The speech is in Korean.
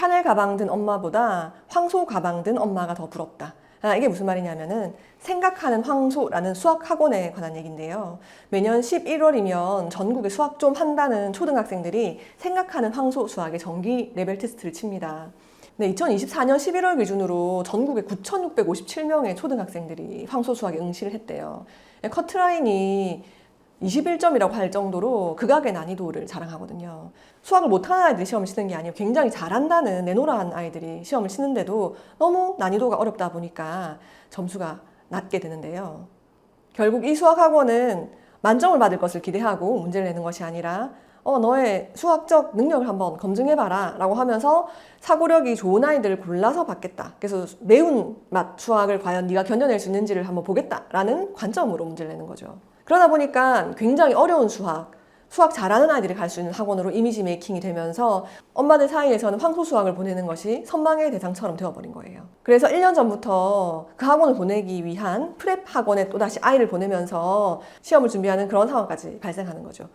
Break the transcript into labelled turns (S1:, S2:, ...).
S1: 샤넬 가방 든 엄마보다 황소 가방 든 엄마가 더 부럽다. 아, 이게 무슨 말이냐면은 생각하는 황소라는 수학 학원에 관한 얘기인데요. 매년 11월이면 전국에 수학 좀 한다는 초등학생들이 생각하는 황소 수학의 정기 레벨 테스트를 칩니다. 네, 2024년 11월 기준으로 전국에 9,657명의 초등학생들이 황소 수학에 응시를 했대요. 커트라인이 21점이라고 할 정도로 극악의 난이도를 자랑하거든요. 수학을 못하는 아이들이 시험을 치는 게 아니고 굉장히 잘한다는 내노라한 아이들이 시험을 치는데도 너무 난이도가 어렵다 보니까 점수가 낮게 되는데요. 결국 이 수학 학원은 만점을 받을 것을 기대하고 문제를 내는 것이 아니라 어, 너의 수학적 능력을 한번 검증해봐라 라고 하면서 사고력이 좋은 아이들을 골라서 받겠다. 그래서 매운 맛 수학을 과연 네가 견뎌낼 수 있는지를 한번 보겠다 라는 관점으로 문제를 내는 거죠. 그러다 보니까 굉장히 어려운 수학, 수학 잘하는 아이들이 갈 수 있는 학원으로 이미지 메이킹이 되면서 엄마들 사이에서는 황소 수학을 보내는 것이 선망의 대상처럼 되어버린 거예요. 그래서 1년 전부터 그 학원을 보내기 위한 프랩 학원에 또다시 아이를 보내면서 시험을 준비하는 그런 상황까지 발생하는 거죠.